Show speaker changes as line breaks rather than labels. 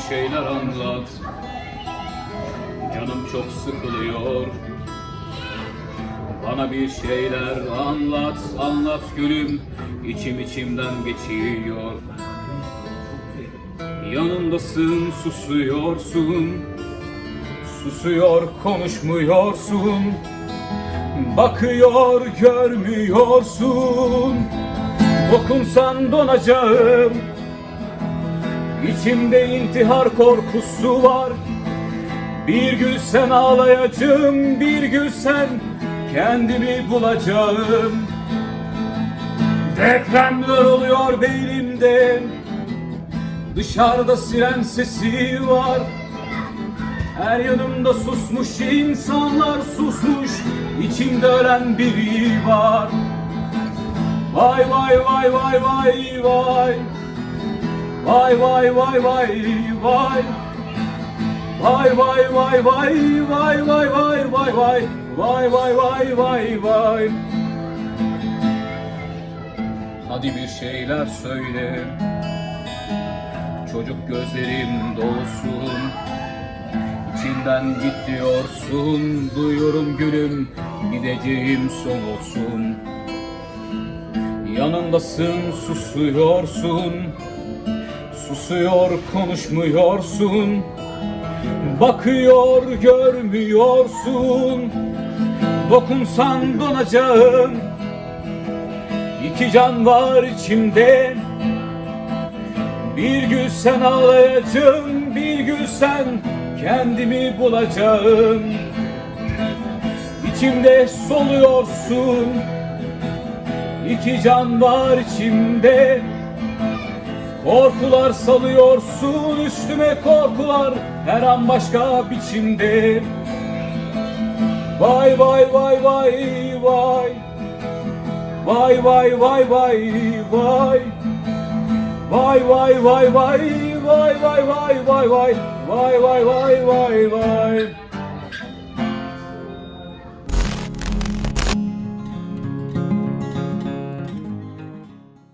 şeyler anlat. Canım çok sıkılıyor. Bana bir şeyler anlat Anlat gülüm. İçim içimden geçiyor. Yanımdasın susuyorsun. Susuyor konuşmuyorsun. Bakıyor görmüyorsun. Dokunsan donacağım İçimde intihar korkusu var. Bir gülsen ağlayacağım Bir gülsen kendimi bulacağım. Depremler oluyor beynimde. Dışarıda siren sesi var. Her yanımda susmuş insanlar susmuş İçimde ölen biri var. Vay vay vay vay vay vay Vay vay vay vay vay Vay vay vay vay vay vay vay vay vay Vay vay vay vay vay Hadi bir şeyler söyle Çocuk gözlerim dolsun İçinden git diyorsun Duyuyorum gülüm Gideceğim son olsun Yanındasın susuyorsun Susuyor konuşmuyorsun Bakıyor görmüyorsun Dokunsan donacağım İki can var içimde bir gün sen ağlayacağım, bir gün sen kendimi bulacağım. İçimde soluyorsun, iki can var içimde. Korkular salıyorsun üstüme korkular her an başka biçimde. Vay vay vay vay vay. Vay vay vay vay vay. Vay vay vay vay vay vay vay vay vay vay vay vay vay vay